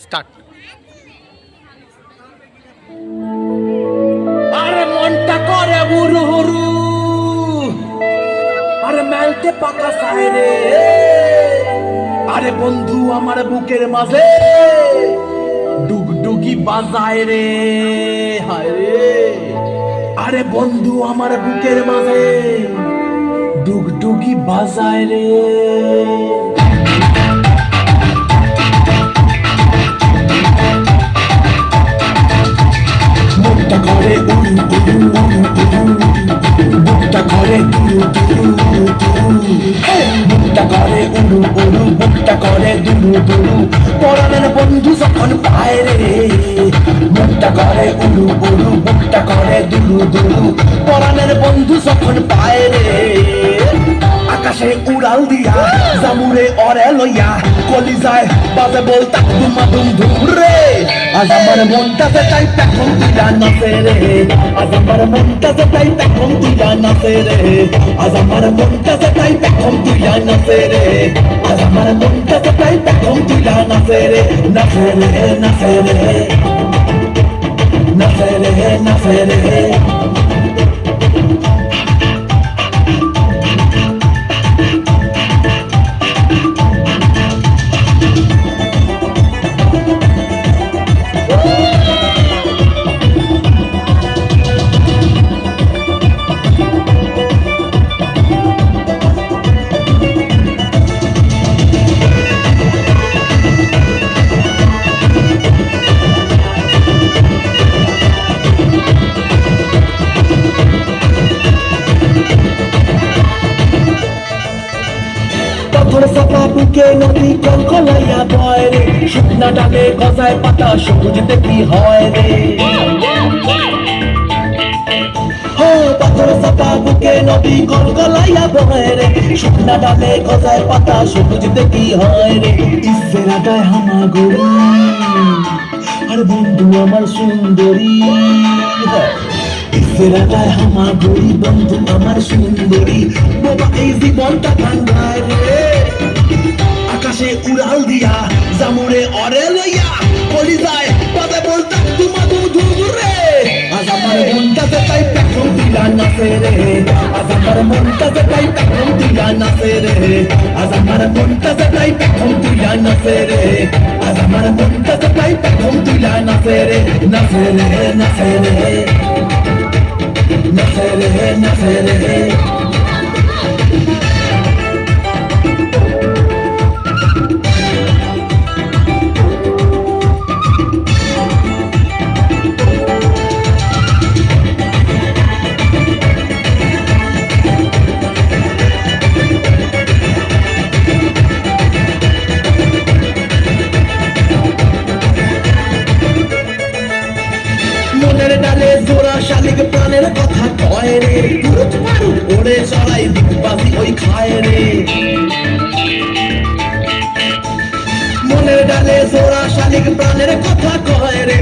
Start. আরে মনটা করে হুরু হুরু। আরে মেলতে পাকা সাইরে আরে বন্ধু আমার বুকের মাঝে ডুগডুগি বাজায় রে। হায় রে। আরে বন্ধু আমার বুকের মাঝে ডুগডুগি বাজায় রে। মুখটা করে দুলু দুলু। পরানের বন্ধু যখন বাইরে মুখটা করে উলু উলু, মুখটা করে দুলু দুলু। পরানের বন্ধু যখন বাইরে আকাশে উড়াল দিয়া, জামুরে অরে লইয়া, কলিজায় বাজে বলতা দুমা দুম ধুম রে। আজ আমার মনটাতে তাই তখন তুইলা নাচে রে। আজ আমার মনটাতে তাই তখন তুইলা নাচে রে। আজ আমার মনটাতে তাই তখন তুইলা নাচে রে। আজ আমার মনটাতে তাই তখন তুইলা নাচে রে। নাচে রে নাচে রে। পাথর চাপা বুকে নদী কলকলাইয়া বয় রে। শুকনা ডালে গজায় পাতা সবুজ দেখি হয় রে। হো, পাথর চাপা বুকে নদী কলকলাইয়া বয় রে। শুকনা ডালে গজায় পাতা সবুজ দেখি হয় রে। ইসেরা গায় হামাগুড়ি আর বন্ধু আমার সুন্দরী। ফেরাটায় বড়ি বন্ধু আমার সুন্দরী। বাবা এই জীবনটা ভাঙ্গায় রে। আকাশে উড়াল দিয়া জামুরে অরে লইয়া বলি যায়। পাবে বলতাম তুমা তুম ধুম রে আজ আমার মনটাতে তাই পেখম দিলা নাচে রে। আজ আমার মনটাতে তাই পেখম দিলা নাচে রে। আজ আমার মনটাতে তাই পেখম দিলা নাচে রে। আজ আমার মনটাতে তাই পেখম দিলা নাচে রে। নাচে রে নাচে রে। নাচে রে নাচে রে। শালিক প্রাণের কথা কয় রে? ওরে চড়াই দিকবাজি ওই খায় রে। মনের ডালে জোড়া শালিক প্রাণের কথা কয় রে।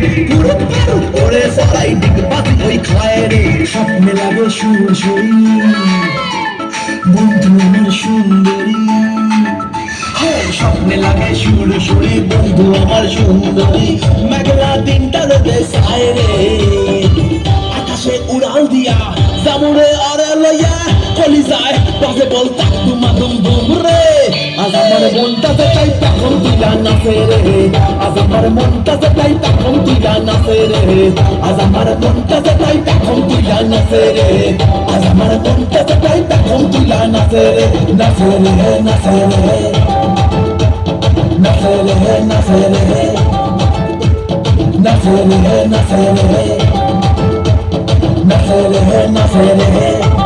ওরে চড়াই দিকবাজি ওই খায় রে। স্বপ্নে লাগে সুর সুরি বন্ধু আমার সুন্দরী। স্বপ্নে লাগে সুর সুরি বন্ধু আমার সুন্দরী। মেঘলা দিনটা রোদে সায় রে। আকাশে উড়াল দিয়া জামুরে অরে লইয়া কলি যায়। বাজে বলতা দুমা দুম দুম রে। আজ আমার মনটাতে তাই তখন তুইলা নাচে রে। আজ আমার মনটাতে তাই তখন তুইলা নাচে রে। আজ আমার মনটাতে তাই তখন তুইলা নাচে রে। আজ আমার মনটাতে তাই তখন তুইলা নাচে রে। নাচে রে নাচে রে। নাচে রে নাচে রে। নাচে রে নাচে রে। नफे रहे नफे रहे